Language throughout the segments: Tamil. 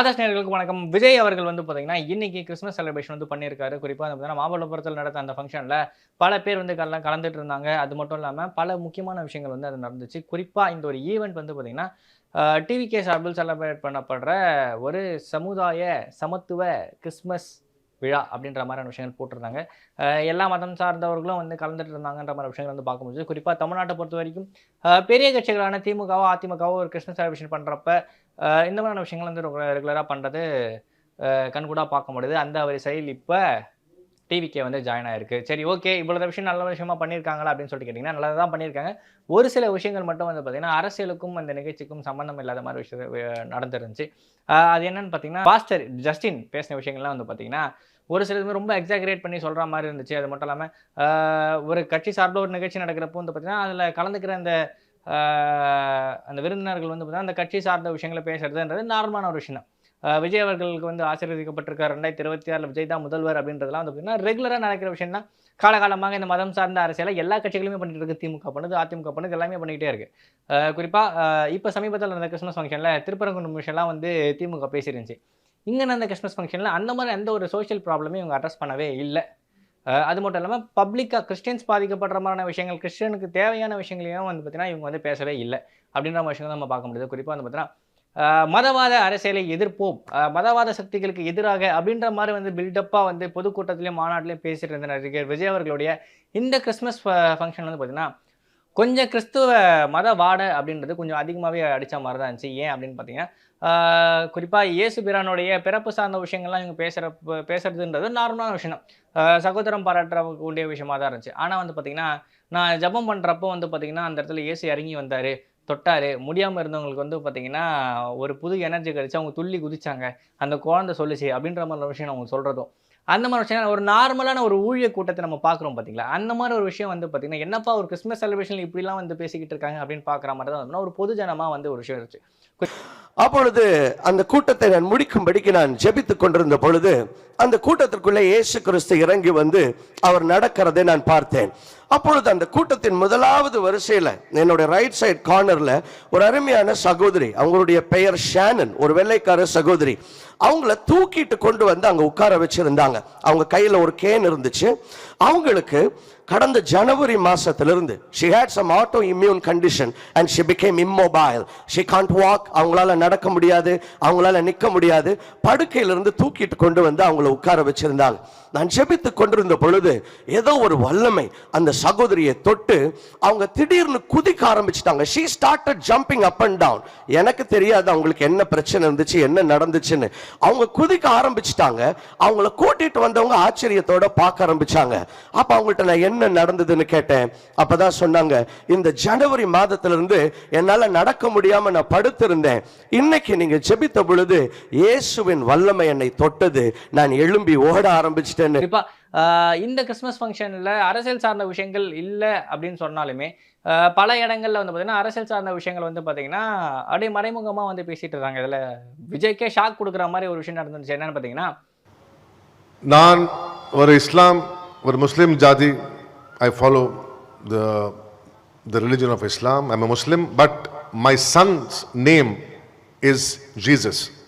ஆதர்ஷ் வணக்கம். விஜய் அவர்கள் வந்து பார்த்தீங்கன்னா இன்னைக்கு கிறிஸ்மஸ் செலிப்ரேஷன் வந்து பண்ணியிருக்காரு. குறிப்பாக வந்து பார்த்தீங்கன்னா மாமல்லபுரத்தில் நடந்த அந்த ஃபங்க்ஷனில் பல பேர் வந்து கல கலந்துட்டு இருந்தாங்க. அது மட்டும் இல்லாமல் பல முக்கியமான விஷயங்கள் வந்து அது நடந்துச்சு. குறிப்பாக இந்த ஒரு ஈவெண்ட் வந்து பார்த்தீங்கன்னா டிவிகே சார்பில் செலிப்ரேட் பண்ணப்படுற ஒரு சமுதாய சமத்துவ கிறிஸ்மஸ் விழா அப்படின்ற மாதிரியான விஷயங்கள் போட்டிருந்தாங்க. எல்லா மதம் சார்ந்தவர்களும் வந்து கலந்துட்டு இருந்தாங்கன்ற மாதிரி விஷயங்கள் வந்து பார்க்க முடியுது குறிப்பாக தமிழ்நாட்டை பொறுத்த வரைக்கும் பெரிய கட்சிகளான திமுகவோ அதிமுகவோ ஒரு கிருஷ்ண செலிபிரேஷன் பண்ணுறப்ப இந்த மாதிரியான விஷயங்கள் வந்து ரெகுலராக பண்ணுறது கண்கூடாக பார்க்க முடியுது. அந்த வரிசையில் இப்போ டிவிக்கே வந்து ஜாயின் ஆயிருக்கு. சரி ஓகே இவ்வளோ விஷயம் நல்ல விஷயமா பண்ணியிருக்காங்களா அப்படின்னு சொல்லிட்டு கேட்டிங்கன்னா நல்லா தான் பண்ணியிருக்காங்க. ஒரு சில விஷயங்கள் மட்டும் வந்து பார்த்திங்கன்னா அரசியலுக்கும் அந்த நிகழ்ச்சிக்கும் சம்மந்தம் இல்லாத மாதிரி விஷயம் நடந்துருந்துச்சு. அது என்னன்னு பார்த்தீங்கன்னா பாஸ்டர் ஜஸ்டின் பேசின விஷயங்கள்லாம் வந்து பார்த்திங்கன்னா ஒரு சில இதுமே ரொம்ப எக்ஸாகரேட் பண்ணி சொல்கிற மாதிரி இருந்துச்சு. அது மட்டும் இல்லாமல் ஒரு கட்சி சார்பில் ஒரு நிகழ்ச்சி நடக்கிறப்போ வந்து பார்த்திங்கன்னா அதில் கலந்துக்கிற அந்த அந்த விருந்தினர்கள் வந்து பார்த்திங்கன்னா அந்த கட்சி சார்ந்த விஷயங்களை பேசுகிறதுன்றது நார்மலான ஒரு விஷயம் விஜய் அவர்களுக்கு வந்து ஆசீர்வதிக்கப்பட்டிருக்க ரெண்டாயிரத்தி இருபத்தி ஆறில் விஜய் தான் முதல்வர் அப்படின்றதுலாம் வந்து பார்த்தீங்கன்னா ரெகுலராக நடக்கிற விஷயம் தான். காலகாலமாக இந்த மதம் சார்ந்த அரசியலை எல்லா கட்சிகளுமே பண்ணிட்டு இருக்கு. திமுக பண்ணுது அதிமுக பண்ணுது எல்லாமே பண்ணிக்கிட்டே இருக்குது குறிப்பாக இப்போ சமீபத்தில் நடந்த கிறிஸ்மஸ் ஃபங்க்ஷனில் திருப்பரங்குன்றம் விஷயம்லாம் வந்து திமுக பேசியிருந்துச்சு இங்கே நடந்த கிறிஸ்மஸ் ஃபங்க்ஷனில் அந்த மாதிரி எந்த ஒரு சோஷியல் ப்ராப்ளமே இவங்க அட்ரஸ் பண்ணவே இல்லை. அது மட்டும் இல்லாமல் பப்ளிக்காக கிறிஸ்டியன்ஸ் பாதிக்கப்படுற மாதிரியான விஷயங்கள் கிறிஸ்டியனுக்கு தேவையான விஷயங்களையும் வந்து பார்த்தீங்கன்னா இவங்க வந்து பேசவே இல்லை. அப்படின்ற மாதிரி விஷயங்கள் நம்ம பார்க்க முடியுது. குறிப்பாக வந்து பார்த்தீங்கன்னா மதவாத அரசியலை எதிர்ப்போம். மதவாத சக்திகளுக்கு எதிராக அப்படின்ற மாதிரி வந்து பில்டப்பாக வந்து பொதுக்கூட்டத்திலையும் மாநாட்டிலையும் பேசிட்டு இருந்த நடிகர் விஜய் அவர்களுடைய இந்த கிறிஸ்மஸ் ஃபங்க்ஷன் வந்து பார்த்தீங்கன்னா கொஞ்சம் கிறிஸ்துவ மத வாடை அப்படின்றது கொஞ்சம் அதிகமாகவே அடித்த மாதிரி தான் இருந்துச்சு. ஏன் அப்படின்னு பார்த்தீங்கன்னா குறிப்பாக இயேசு பிரானுடைய பிறப்பு சார்ந்த விஷயங்கள்லாம் இவங்க பேசுகிற பேசுறதுன்றது நார்மலான விஷயம். சகோதரம் பாராட்டுற கூடிய விஷயமா தான் இருந்துச்சு. ஆனால் வந்து பார்த்தீங்கன்னா நான் ஜெபம் பண்ணுறப்போ வந்து பார்த்தீங்கன்னா அந்த இடத்துல இயேசு இறங்கி வந்தார் தொட்டார். முடியாமல் இருந்தவங்களுக்கு வந்து பார்த்தீங்கன்னா ஒரு புது எனர்ஜி கிடைச்சு அவங்க துள்ளி குதித்தாங்க அந்த குழந்தை சொல்லுச்சு அப்படின்ற மாதிரி ஒரு விஷயம் அவங்க சொல்கிறதும் அந்த மாதிரி விஷயம் ஒரு நார்மலான ஒரு ஊழிய கூட்டத்தை நம்ம பார்க்குறோம் பார்த்தீங்களா அந்த மாதிரி ஒரு விஷயம் வந்து பார்த்தீங்கன்னா என்னப்பா ஒரு கிறிஸ்மஸ் செலிப்ரேஷன் இப்படிலாம் வந்து பேசிக்கிட்டு இருக்காங்க அப்படின்னு பார்க்குற மாதிரி தான் ஒரு பொது ஜனமாக வந்து ஒரு விஷயம் இருந்துச்சு. அப்பொழுது அந்த கூட்டத்தை நான் முடிக்கும்படிக்கு நான் ஜெபித்துக் கொண்டிருந்த பொழுது அந்த கூட்டத்திற்குள்ளே இயேசு கிறிஸ்து இறங்கி வந்து அவர் நடக்கிறதை நான் பார்த்தேன். அப்பொழுது அந்த கூட்டத்தின் முதலாவது வரிசையில் என்னுடைய ரைட் சைட் கார்னரில் ஒரு அருமையான சகோதரி அவங்களுடைய பெயர் ஷேனன் ஒரு வெள்ளைக்கார சகோதரி. அவங்கள தூக்கிட்டு கொண்டு வந்து அங்கே உட்கார வச்சுருந்தாங்க. அவங்க கையில் ஒரு கேன் இருந்துச்சு. அவங்களுக்கு கடந்த ஜனவரி மாசத்திலிருந்து she had some auto immune condition and she became immobile she can't walk அவங்களால நடக்க முடியாது அவங்களால நிற்க முடியாது. படுக்கையிலிருந்து தூக்கிட்டு கொண்டு வந்து அவங்கள உட்கார வச்சுருந்தாங்க. நான் ஜெபித்து கொண்டிருந்த பொழுது ஏதோ ஒரு வல்லமை அந்த சகோதரியை தொட்டு அவங்க திடீர்னு குதிக்க ஆரம்பிச்சிட்டாங்க. She start jumping up and down எனக்கு தெரியாது அவங்களுக்கு என்ன பிரச்சனை இருந்துச்சு என்ன நடந்துச்சுன்னு. அவங்க குதிக்க ஆரம்பிச்சிட்டாங்க. அவங்கள கூட்டிட்டு வந்தவங்க ஆச்சரியத்தோட பார்க்க ஆரம்பிச்சாங்க. அப்போ அவங்கள்ட்ட நான் என்ன நடந்ததுன்னு கேட்டேன். அப்பதான் சொன்னாங்க இந்த ஜனவரி மாதத்திலிருந்து என்னால் நடக்க முடியாம நான் படுத்திருந்தேன். இன்னைக்கு நீங்க ஜெபித்த பொழுது இயேசுவின் வல்லமை என்னை தொட்டது. நான் எழும்பி ஓட ஆரம்பிச்சிட்டேன். குறிப்பா ஆஹ் இந்த கிறிஸ்மஸ் ஃபங்க்ஷனில் அரசியல் சார்ந்த விஷயங்கள் இல்லை அப்படின்னு சொன்னாலுமே பல இடங்கள்ல வந்து பார்த்தீங்கன்னா அரசியல் சார்ந்த விஷயங்கள் வந்து பார்த்தீங்கன்னா அப்படியே மறைமுகமாக வந்து பேசிட்டு இருக்காங்க. இதில் விஜய்க்கே ஷாக் கொடுக்குற மாதிரி ஒரு விஷயம் நடந்துச்சு என்னன்னு பார்த்தீங்கன்னா நான் ஒரு இஸ்லாம் ஒரு முஸ்லீம் ஜாதி I follow the the religion of Islam I'm a Muslim but my son's name is Jesus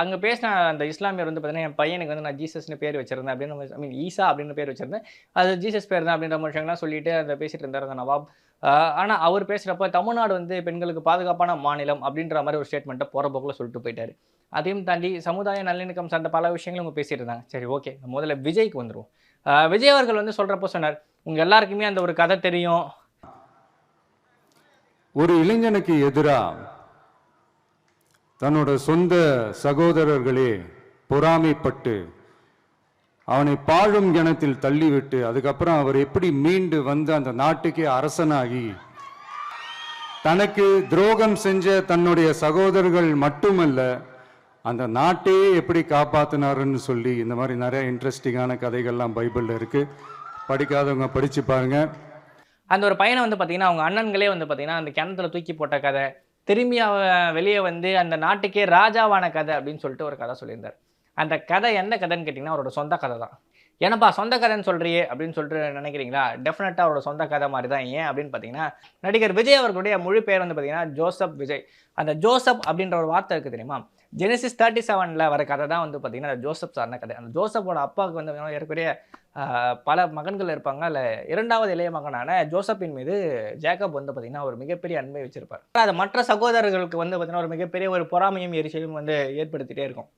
அங்கே பேசின அந்த இஸ்லாமியர் வந்து பார்த்தீங்கன்னா என் பையனுக்கு வந்து நான் ஜீசஸ்னு பேர் வச்சிருந்தேன் அப்படின்னு ஐ மீன் ஈசா அப்படின்னு பேர் வச்சிருந்தேன். அது ஜீசஸ் பேர் தான் அப்படின்ற மாதிரி விஷயங்கள்லாம் சொல்லிட்டு அதை பேசிட்டு இருந்தார் அந்த நவாப். ஆனால் அவர் பேசுகிறப்ப தமிழ்நாடு வந்து பெண்களுக்கு பாதுகாப்பான மாநிலம் அப்படின்ற மாதிரி ஒரு ஸ்டேட்மெண்ட்டை போகிற போக்கில் சொல்லிட்டு போயிட்டார். அதையும் தாண்டி சமுதாய நல்லிணக்கம் சார்ந்த பல விஷயங்களும் அவங்க பேசிட்டு இருந்தாங்க. சரி ஓகே. முதல்ல விஜய்க்கு வந்துருவோம். விஜய் அவர்கள் வந்து சொல்கிறப்போ சொன்னார் உங்கள் எல்லாருக்குமே அந்த ஒரு கதை தெரியும். ஒரு இளைஞனுக்கு எதிராக தன்னோட சொந்த சகோதரர்களே பொறாமைப்பட்டு அவனை பாழும் கிணத்தில் தள்ளிவிட்டு அதுக்கப்புறம் அவர் எப்படி மீண்டு வந்து அந்த நாட்டுக்கே அரசனாகி தனக்கு துரோகம் செஞ்ச தன்னுடைய சகோதரர்கள் மட்டுமல்ல அந்த நாட்டையே எப்படி காப்பாத்தினாருன்னு சொல்லி இந்த மாதிரி நிறைய இன்ட்ரெஸ்டிங்கான கதைகள்லாம் பைபிளில் இருக்கு. படிக்காதவங்க படிச்சு பாருங்க. அந்த ஒரு பையனை வந்து பார்த்தீங்கன்னா அவங்க அண்ணன்களே வந்து பார்த்தீங்கன்னா அந்த கிணத்துல தூக்கி போட்ட கதை திரும்பி அவன் வெளியே வந்து அந்த நாட்டுக்கே ராஜாவான கதை அப்படின்னு சொல்லிட்டு ஒரு கதை சொல்லியிருந்தார். அந்த கதை எந்த கதைன்னு கேட்டிங்கன்னா அவரோட சொந்த கதை தான். ஏன்னப்பா சொந்த கதைன்னு சொல்கிறியே அப்படின்னு சொல்லிட்டு நினைக்கிறீங்களா? டெஃபினட்டாக அவரோட சொந்த கதை மாதிரி தான். ஏன் அப்படின்னு பார்த்தீங்கன்னா நடிகர் விஜய் அவர்களுடைய முழு பேர் வந்து பார்த்தீங்கன்னா ஜோசப் விஜய். அந்த ஜோசப் அப்படின்ற ஒரு வார்த்தை இருக்குது தெரியுமா? ஜெனசிஸ் தேர்ட்டி செவனில் வர கதை தான் வந்து பார்த்தீங்கன்னா அந்த ஜோசப் சார்ன கதை. அந்த ஜோசப்போட அப்பாவுக்கு வந்து ஏற்கனவே பல மகன்கள் இருப்பாங்க. அதில் இரண்டாவது இளைய மகனான ஜோசப்பின் மீது ஜேக்கப் வந்து பார்த்திங்கன்னா ஒரு மிகப்பெரிய அன்பை வச்சிருப்பார். அது மற்ற சகோதரர்களுக்கு வந்து பார்த்திங்கன்னா ஒரு மிகப்பெரிய ஒரு பொறாமையும் எரிச்சலும் வந்து ஏற்படுத்திட்டே இருக்கும்.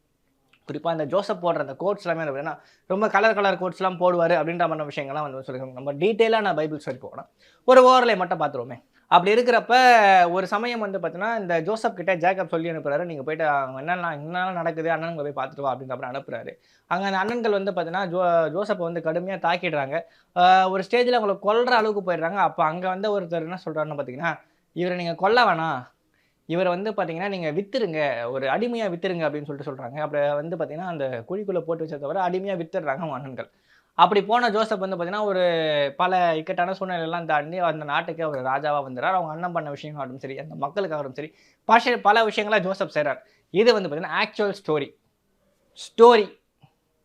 குறிப்பாக அந்த ஜோசப் போடுற அந்த கோட்ஸ் எல்லாமே வந்து பார்த்தீங்கன்னா ரொம்ப கலர் கலர் கோட்ஸ்லாம் போடுவார் அப்படின்ற மாதிரி விஷயங்கள்லாம் வந்து சொல்லியிருக்காங்க. நம்ம டீட்டெயிலாக நான் பைபிள் ஸ்டோரி போகிறேன் ஒரு ஓவரில் மட்டும் பார்த்துருவோமே. அப்படி இருக்கிறப்ப ஒரு சமயம் வந்து பார்த்தீங்கன்னா இந்த ஜோசப் கிட்ட ஜேக்கப் சொல்லி அனுப்புறாரு. நீங்கள் போயிட்டு அவங்க என்னெல்லாம் என்னெல்லாம் நடக்குது அண்ணனுங்களை போய் பார்த்துட்டு வா அப்படின்ற அப்புறம் அனுப்புறாரு. அங்கே அந்த அண்ணன்கள் வந்து பார்த்தீங்கன்னா ஜோ ஜோசப்பை வந்து கடுமையாக தாக்கிடுறாங்க. ஒரு ஸ்டேஜில் அவங்களை கொல்ற அளவுக்கு போயிடுறாங்க. அப்போ அங்கே வந்து ஒருத்தர் என்ன சொல்கிறாருன்னு பார்த்தீங்கன்னா இவரை நீங்கள் கொல்ல வேணாம். இவரை வந்து பார்த்தீங்கன்னா நீங்கள் வித்துருங்க. ஒரு அடிமையாக வித்துருங்க அப்படின்னு சொல்லிட்டு சொல்கிறாங்க அப்படி வந்து பார்த்தீங்கன்னா அந்த குழிக்குள்ளே போட்டு வச்சத தவிர அடிமையாக வித்துடுறாங்க அண்ணன்கள். அப்படி போன ஜோசப் வந்து பார்த்தீங்கன்னா ஒரு பல இக்கட்டான சூழ்நிலையெல்லாம் தாண்டி அந்த நாட்டுக்கு அவர் ராஜாவாக வந்துடுறார் அவங்க அண்ணன் பண்ண விஷயங்களும் சரி அந்த மக்களுக்காகவும் சரி பஷ பல விஷயங்களாக ஜோசப் செய்கிறார் இது வந்து பார்த்தீங்கன்னா ஆக்சுவல் ஸ்டோரி ஸ்டோரி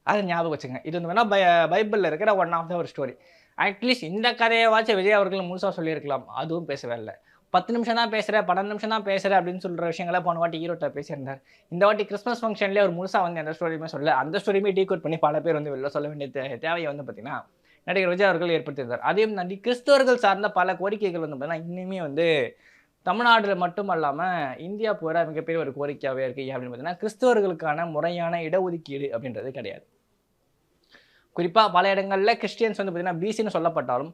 அதை ஞாபகம் வச்சுங்க இது வந்து வேணால் பை பைபிளில் இருக்கிற ஒன் ஆஃப் த ஒரு ஸ்டோரி அட்லீஸ்ட் இந்த கதையை கதையவாச்சும் விஜய் அவர்கள் முழுசாக சொல்லியிருக்கலாம். அதுவும் பேசவே இல்லை. பத்து நிமிஷம் தான் பேசுகிறேன் பன்னெண்டு நிமிஷம் தான் பேசுகிற அப்படின்னு சொல்கிற விஷயங்களை போன வாட்டி ஈரோட்டில் பேசியிருந்தார். இந்த வாட்டி கிறிஸ்மஸ் ஃபங்க்ஷன்லேயே ஒரு முழுசாக வந்து எந்த ஸ்டோரியுமே சொல்ல அந்த ஸ்டோரியுமே டீகோட் பண்ணி பல பேர் வந்து வெளில சொல்ல வேண்டிய தே- தேவையை வந்து பார்த்தீங்கன்னா நடிகர் விஜய் அவர்கள் ஏற்படுத்தியிருந்தார். அதையும் தாண்டி கிறிஸ்தவர்கள் சார்ந்த பல கோரிக்கைகள் வந்து பார்த்திங்கன்னா இன்னுமே வந்து தமிழ்நாட்டில் மட்டும் அல்லாமல் இந்தியா போகிற மிகப்பெரிய ஒரு கோரிக்கையாகவே இருக்குது அப்படின்னு பார்த்தீங்கன்னா கிறிஸ்தவர்களுக்கான முறையான இடஒதுக்கீடு அப்படின்றது கிடையாது. குறிப்பாக பல இடங்களில் கிறிஸ்டியன்ஸ் வந்து பார்த்தீங்கன்னா பிசின்னு சொல்லப்பட்டாலும்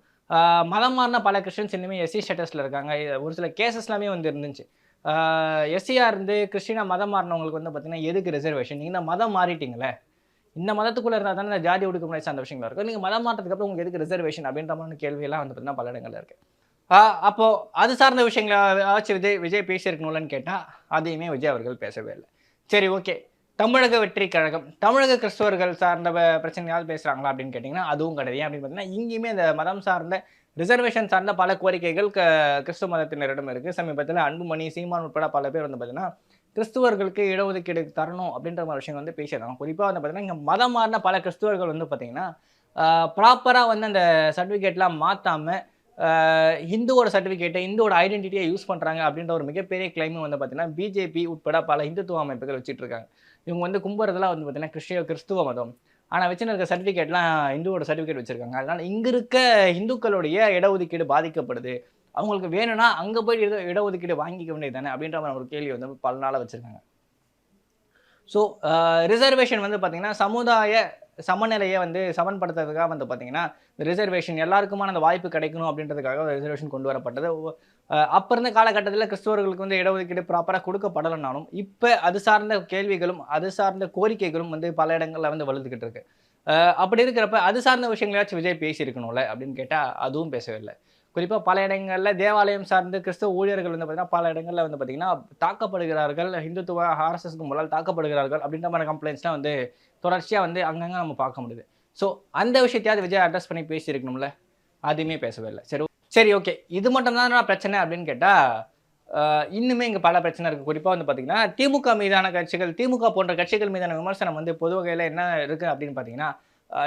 மதம் மாறின பல கிறிஸ்டின்ஸ் இன்னுமே எஸ்சி ஸ்டேட்டஸில் இருக்காங்க. ஒரு சில கேசஸ் எல்லாமே வந்து இருந்துச்சு. எஸ்சியாக இருந்து கிறிஸ்டினாக மதம் மாறினவங்களுக்கு வந்து பார்த்திங்கன்னா எதுக்கு ரிசர்வேஷன் நீங்கள் இந்த மதம் மாறிட்டீங்களே. இந்த மதத்துக்குள்ளே இருந்தால் தானே இந்த ஜாதி ஒடுக்குமுறை சார்ந்த விஷயங்களாக இருக்கும். நீங்கள் மதம் மாற்றத்துக்கு அப்புறம் உங்களுக்கு எதுக்கு ரிசர்வேஷன் அப்படின்ற மாதிரி கேள்வியெல்லாம் வந்து பார்த்திங்கன்னா பல இடங்களில் இருக்குது அப்போது அது சார்ந்த விஷயங்களை ஆச்சு விஜய் விஜய் பேசியிருக்கணும்லன்னு கேட்டால் அதையுமே விஜய் அவர்கள் பேசவே இல்லை. சரி ஓகே தமிழக வெற்றி கழகம் தமிழக கிறிஸ்தவர்கள் சார்ந்த ப- பேசுகிறாங்களா அப்படின்னு கேட்டிங்கன்னா அதுவும் கிடையாது. அப்படின்னு பார்த்தீங்கன்னா இங்கேயுமே இந்த மதம் சார்ந்த ரிசர்வேஷன் சார்ந்த பல கோரிக்கைகள் க கிறிஸ்துவ மதத்தினரிடம் இருக்குது சமீபத்தில் அன்புமணி சீமான் உட்பட பல பேர் வந்து பார்த்தீங்கன்னா கிறிஸ்துவர்களுக்கு இடஒதுக்கீடு தரணும் அப்படின்ற மாதிரி விஷயம் வந்து பேசியிருக்காங்க. குறிப்பாக வந்து பார்த்தீங்கன்னா இங்கே மதம் மாறின பல கிறிஸ்துவர்கள் வந்து பார்த்திங்கன்னா ப்ராப்பராக வந்து அந்த சர்டிஃபிகேட்லாம் மாற்றாமல் இந்துவோட சர்டிஃபிகேட்டை இந்துவோட ஐடென்டிட்டியை யூஸ் பண்ணுறாங்க அப்படின்ற ஒரு மிகப்பெரிய கிளைமும் வந்து பார்த்திங்கன்னா பிஜேபி உட்பட பல இந்துத்துவ அமைப்புகள் வச்சுட்டு இருக்காங்க. இவங்க வந்து கும்புறதெல்லாம் வந்து பார்த்தீங்கன்னா கிறிஸ்டிய கிறிஸ்துவ மதம். ஆனால் வச்சுன்னு இருக்க சர்டிஃபிகேட்லாம் இந்துவோட சர்டிஃபிகேட் வச்சுருக்காங்க. அதனால் இங்கே இருக்க இந்துக்களுடைய இடஒதுக்கீடு பாதிக்கப்படுது. அவங்களுக்கு வேணும்னா அங்கே போய் இட இடஒதுக்கீடு வாங்கிக்க வேண்டியது தானே அப்படின்ற மாதிரி ஒரு கேள்வி வந்து பல நாளாக வச்சுருக்காங்க. ஸோ ரிசர்வேஷன் வந்து பார்த்திங்கன்னா சமுதாய சமநிலையை வந்து சமன்படுத்துறதுக்காக வந்து பார்த்தீங்கன்னா ரிசர்வேஷன் எல்லாருக்குமான அந்த வாய்ப்பு கிடைக்கணும் அப்படின்றதுக்காக ரிசர்வேஷன் கொண்டு வரப்பட்டது. அப்போ இருந்த காலகட்டத்தில் கிறிஸ்தவர்களுக்கு வந்து இடஒதுக்கீடு ப்ராப்பராக கொடுக்கப்படலைனாலும் இப்போ அது சார்ந்த கேள்விகளும் அது சார்ந்த கோரிக்கைகளும் வந்து பல இடங்களில் வந்து வலுத்துக்கிட்டு இருக்கு. அப்படி இருக்கிறப்ப அது சார்ந்த விஷயங்களாச்சும் விஜய் பேசியிருக்கணும்ல அப்படின்னு கேட்டால் அதுவும் பேசவே இல்லை குறிப்பாக பல இடங்களில் தேவாலயம் சார்ந்து கிறிஸ்தவ ஊழியர்கள் வந்து பார்த்தீங்கன்னா பல இடங்களில் வந்து பார்த்திங்கன்னா தாக்கப்படுகிறார்கள் ஹிந்துத்துவ ஆர்எஸ்எஸ்க்கு முதல் தாக்கப்படுகிறார்கள் அப்படின்ற மாதிரி கம்ப்ளைண்ட்ஸ்லாம் வந்து தொடர்ச்சியாக வந்து அங்கங்கே நம்ம பார்க்க முடியுது. ஸோ அந்த விஷயத்தையாவது விஜய் அட்ரஸ் பண்ணி பேசியிருக்கணும்ல? அதுவுமே பேசவே இல்லை. சரி சரி ஓகே இது மட்டும் தான் பிரச்சனை அப்படின்னு கேட்டால் இன்னுமே இங்கே பல பிரச்சனை இருக்குது குறிப்பாக வந்து பார்த்தீங்கன்னா திமுக மீதான கட்சிகள் திமுக போன்ற கட்சிகள் மீதான விமர்சனம் வந்து பொது வகையில் என்ன இருக்குது அப்படின்னு பார்த்தீங்கன்னா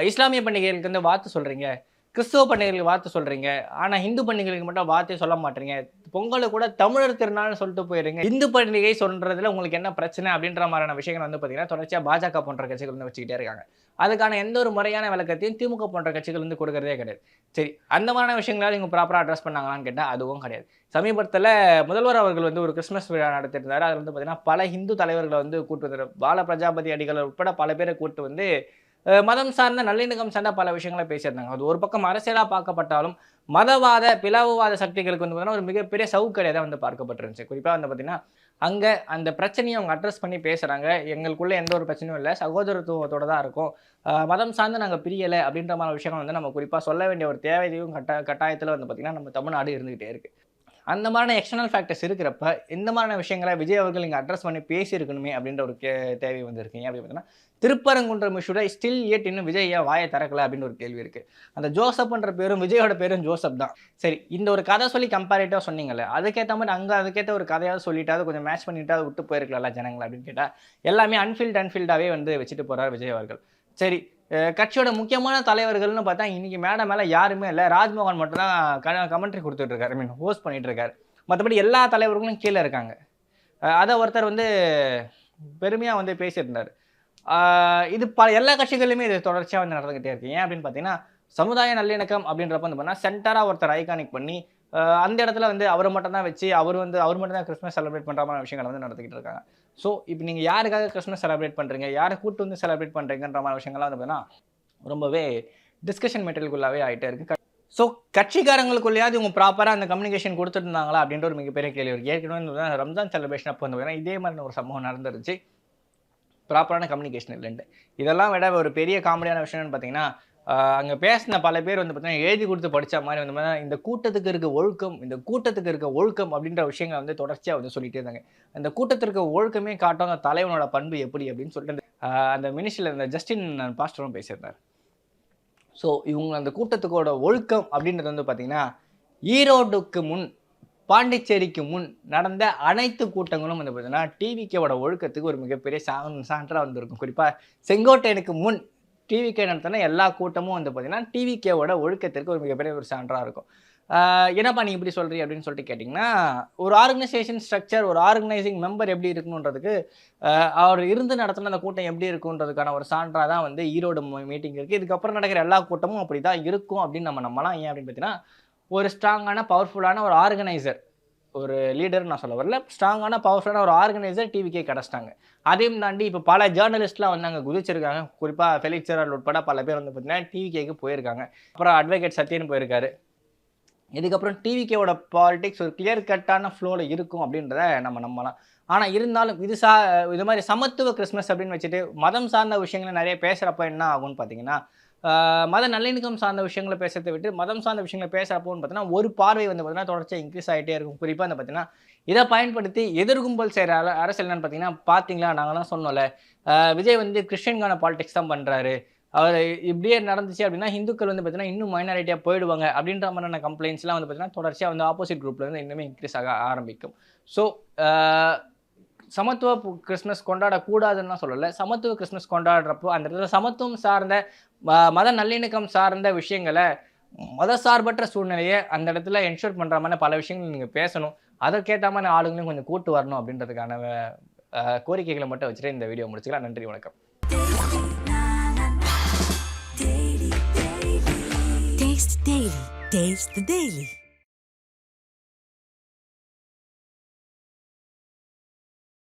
இஸ்லாமிய பண்டிகைகளுக்கு வந்து வாத்து சொல்கிறீங்க கிறிஸ்துவ பண்டிகைகளுக்கு வார்த்தை சொல்கிறீங்க ஆனால் இந்து பண்டிகைகளுக்கு மட்டும் வார்த்தையை சொல்ல மாட்டீங்க. பொங்கலை கூட தமிழர் திருநாள்னு சொல்லிட்டு போயிருங்க. இந்து பண்டிகை சொல்றதுல உங்களுக்கு என்ன பிரச்சனை அப்படின்ற மாதிரியான விஷயங்கள் வந்து பார்த்தீங்கன்னா தொடர்ச்சியாக பாஜக போன்ற கட்சிகள் வந்து வச்சுக்கிட்டே இருக்காங்க. அதுக்கான எந்த ஒரு முறையான விளக்கத்தையும் திமுக போன்ற கட்சிகள் வந்து கொடுக்கறதே கிடையாது. சரி அந்த மாதிரியான விஷயங்களாவது இவங்க ப்ராப்பராக அட்ரஸ் பண்ணாங்களான்னு கேட்டால் அதுவும் கிடையாது. சமீபத்தில் முதல்வர் அவர்கள் வந்து ஒரு கிறிஸ்மஸ் விழா நடத்திருந்தார் அதில் வந்து பார்த்தீங்கன்னா பல இந்து தலைவர்களை வந்து கூட்டு வந்தார் பால பிரஜாபதி அடிகள் உட்பட பல பேரை கூட்டு வந்து மதம் சார்ந்த நல்லிணக்கம் சார்ந்த பல விஷயங்களை பேசியிருந்தாங்க. அது ஒரு பக்கம் அரசியலாக பார்க்கப்பட்டாலும் மதவாத பிளவுவாத சக்திகளுக்கு வந்து பார்த்தீங்கன்னா ஒரு மிகப்பெரிய சவுக்கடையாக வந்து பார்க்கப்பட்டிருந்துச்சு. குறிப்பாக வந்து பார்த்தீங்கன்னா அங்கே அந்த பிரச்சனையை அவங்க அட்ரஸ் பண்ணி பேசுகிறாங்க எங்களுக்குள்ளே எந்த ஒரு பிரச்சனையும் இல்லை. சகோதரத்துவத்தோட தான் இருக்கும். மதம் சார்ந்து நாங்கள் பிரியலை அப்படின்ற மாதிரி விஷயங்கள் வந்து நம்ம குறிப்பாக சொல்ல வேண்டிய ஒரு தேவையும் கட்ட கட்டாயத்தில் வந்து பார்த்திங்கன்னா நம்ம தமிழ்நாடு இருந்துகிட்டே இருக்குது அந்த மாதிரியான எக்ஸ்டர்னல் ஃபேக்டர்ஸ் இருக்கிறப்ப இந்த மாதிரியான விஷயங்களை விஜய் அவர்கள் இங்கே அட்ரஸ் பண்ணி பேசியிருக்கணுமே அப்படின்ற ஒரு கே தேவை வந்து அப்படி பார்த்தீங்கன்னா திருப்பரங்குன்றம் இஷ்யூட ஸ்டில் ஏட் இன்னும் விஜய் வாயை திறக்கல அப்படின்னு ஒரு கேள்வி இருக்குது அந்த ஜோசப்ன்ற பேரும் விஜயோட பேரும் ஜோசப் தான். சரி இந்த ஒரு கதை சொல்லி கம்பேரிட்டிவாக சொன்னீங்கல்ல அதுக்கேற்ற மாதிரி அங்கே அதுக்கேற்ற ஒரு கதையாவது சொல்லிட்டாவது கொஞ்சம் மேட்ச் பண்ணிட்டாவது அதை விட்டு போயிருக்கலாம் ஜனங்கள் அப்படின்னு கேட்டால் எல்லாமே அன்ஃபீல்ட் அன்ஃபீல்டாகவே வந்து வச்சுட்டு போகிறார் விஜய் அவர்கள். சரி கட்சியோட முக்கியமான தலைவர்கள்னு பார்த்தா இன்னைக்கு மேடம் மேலே யாருமே இல்லை. ராஜ்மோகன் மட்டும் தான் கமெண்ட்ரி கொடுத்துட்டு இருக்காரு ஐ மீன் ஹோஸ்ட் பண்ணிட்டு இருக்காரு மற்றபடி எல்லா தலைவர்களும் கீழே இருக்காங்க. அதை ஒருத்தர் வந்து பெருமையாக வந்து பேசியிருந்தார். இது ப எல்லா கட்சிகளிலுமே இது தொடர்ச்சியாக வந்து நடந்துக்கிட்டே இருக்கு. ஏன் அப்படின்னு பார்த்தீங்கன்னா சமுதாய நல்லிணக்கம் அப்படின்றப்ப வந்து பார்த்தீங்கன்னா சென்டராக ஒருத்தர் ஐகானிக் பண்ணி அந்த இடத்துல வந்து அவரை மட்டும் தான் வச்சு அவர் வந்து அவர் மட்டும் தான் கிறிஸ்மஸ் செலிப்ரேட் பண்ணுற மாதிரி விஷயங்களை வந்து நடத்திக்கிட்டு இருக்காங்க. ஸோ இப்போ நீங்கள் யாருக்காக கிறிஸ்மஸ் செலிப்ரேட் பண்ணுறீங்க யாரை கூட்டு வந்து செலிப்ரேட் பண்ணுறீங்கன்ற மாதிரி விஷயங்கள்லாம் வந்து பார்த்தீங்கன்னா ரொம்பவே டிஸ்கஷன் மெட்டீரியல்குள்ளாவே ஆகிட்டே இருக்குது ஸோ கட்சிக்காரங்களுக்குள்ளேயாவது இவங்க ப்ராப்பராக அந்த கம்யூனிகேஷன் கொடுத்துருந்தாங்களா அப்படின்ற ஒரு மிகப்பெரிய கேள்வி இருக்குது ஏற்கனவே ரம்ஜான் செலிப்ரேஷன் அப்போ வந்து இதே மாதிரி ஒரு சம்பவம் நடந்துருச்சு. ப்ராப்பரான கம்யூனிகேஷன் இல்லைன்ட்டு. இதெல்லாம் விட ஒரு பெரிய காமெடியான விஷயம்னு பார்த்தீங்கன்னா அங்கே பேசின பல பேர் வந்து பார்த்தீங்கன்னா எழுதி கொடுத்து படித்த மாதிரி வந்து பார்த்தீங்கன்னா இந்த கூட்டத்துக்கு இருக்க ஒழுக்கம் இந்த கூட்டத்துக்கு இருக்க ஒழுக்கம் அப்படின்ற விஷயங்களை வந்து தொடர்ச்சியாக வந்து சொல்லிட்டே இருந்தாங்க. அந்த கூட்டத்திற்கு ஒழுக்கமே காட்டும் அந்த தலைவனோட பண்பு எப்படி அப்படின்னு சொல்லிட்டு அந்த மினிஸ்டரில் இருந்த ஜஸ்டின் பாஸ்டரும் பேசியிருந்தார். ஸோ இவங்க அந்த கூட்டத்துக்கோட ஒழுக்கம் அப்படின்றது வந்து பார்த்திங்கன்னா ஈரோடுக்கு முன் பாண்டிச்சேரிக்கு முன் நடந்த அனைத்து கூட்டங்களும் வந்து பார்த்தீங்கன்னா டிவிகேவோட ஒழுக்கத்துக்கு ஒரு மிகப்பெரிய சா சான்றாக வந்திருக்கும். குறிப்பாக செங்கோட்டையனுக்கு முன் டிவிகே நடத்தின எல்லா கூட்டமும் வந்து பார்த்தீங்கன்னா டிவிகேவோட ஒழுக்கத்திற்கு ஒரு மிகப்பெரிய ஒரு சான்றாக இருக்கும். என்னப்பா நீ இப்படி சொல்கிறீ அப்படின்னு சொல்லிட்டு கேட்டிங்கன்னா ஒரு ஆர்கனைசேஷன் ஸ்ட்ரக்சர் ஒரு ஆர்கனைசிங் மெம்பர் எப்படி இருக்கணுன்றதுக்கு அவர் இருந்து நடத்தின அந்த கூட்டம் எப்படி இருக்குன்றதுக்கான ஒரு சான்றாக தான் வந்து ஈரோடு மீட்டிங் இருக்குது இதுக்கப்புறம் நடக்கிற எல்லா கூட்டமும் அப்படி தான் இருக்கும் அப்படின்னு நம்ம நம்பலாம். ஏன் அப்படின்னு பார்த்தீங்கன்னா ஒரு ஸ்ட்ராங்கான பவர்ஃபுல்லான ஒரு ஆர்கனைசர் ஒரு லீடர் நான் சொல்ல வரல. ஸ்ட்ராங்கான பவர்ஃபுல்லான ஒரு ஆர்கனைசர் டிவிக்கே கிடச்சிட்டாங்க. அதையும் தாண்டி இப்போ பல ஜேர்னலிஸ்ட்லாம் வந்து அங்கே குதிச்சிருக்காங்க. குறிப்பாக ஃபெலிக்சரல் உட்பட பல பேர் வந்து பார்த்தீங்கன்னா டிவிகேக்கு போயிருக்காங்க. அப்புறம் அட்வொகேட் சத்யன் போயிருக்காரு. இதுக்கப்புறம் டிவிகேவோட பாலிடிக்ஸ் ஒரு கிளியர் கட்டான ஃப்ளோவில் இருக்கும் அப்படின்றத நம்ம நம்பலாம். ஆனால் இருந்தாலும் இது சா இது மாதிரி சமத்துவ கிறிஸ்மஸ் அப்படின்னு வச்சுட்டு மதம் சார்ந்த விஷயங்களை நிறைய பேசுகிறப்ப என்ன ஆகும்னு பார்த்தீங்கன்னா மத நல்லிணக்கம் சார்ந்த விஷயங்களை பேசுறதை விட்டு மதம் சார்ந்த விஷயங்களை பேசுகிறப்போன்னு பார்த்தீங்கன்னா ஒரு பார்வை வந்து பார்த்தீங்கன்னா தொடர்ச்சியாக இன்க்ரீஸ் ஆகிட்டே இருக்கும். குறிப்பாக வந்து பார்த்தீங்கன்னா இதை பயன்படுத்தி எதிர்கும்பல் செய்கிற அரசு என்னன்னு பார்த்தீங்கன்னா பார்த்தீங்களா? நாங்களாம் சொன்னோம்ல. விஜய் வந்து கிறிஸ்டியன்கான பாலிடிக்ஸ் தான் பண்ணுறாரு அவர் இப்படியே நடந்துச்சு அப்படின்னா இந்துக்கள் வந்து பார்த்தீங்கன்னா இன்னும் மைனாரிட்டியாக போயிடுவாங்க அப்படின்ற மாதிரியான கம்ப்ளைண்ட்ஸ்லாம் வந்து பார்த்தீங்கன்னா தொடர்ச்சியாக வந்து ஆப்போசிட் குரூப்லேருந்து இன்னுமே இன்க்ரீஸ் ஆக ஆரம்பிக்கும். ஸோ சமத்துவ கிறிஸ்மஸ் கொண்டாடக்கூடாதுன்னு சொல்லலை. சமத்துவ கிறிஸ்மஸ் கொண்டாடுறப்போ அந்த இடத்துல சமத்துவம் சார்ந்த மத நல்லிணக்கம் சார்ந்த விஷயங்களை மத சார்பற்ற சூழ்நிலையை அந்த இடத்துல என்ஷூர் பண்ணுற மாதிரி பல விஷயங்கள் நீங்கள் பேசணும். அதற்கேற்ற மாதிரி ஆளுங்களையும் கொஞ்சம் கூட்டு வரணும் அப்படின்றதுக்கான கோரிக்கைகளை மட்டும் வச்சுட்டு இந்த வீடியோ முடிச்சுக்கலாம். நன்றி வணக்கம். Taste the Daily.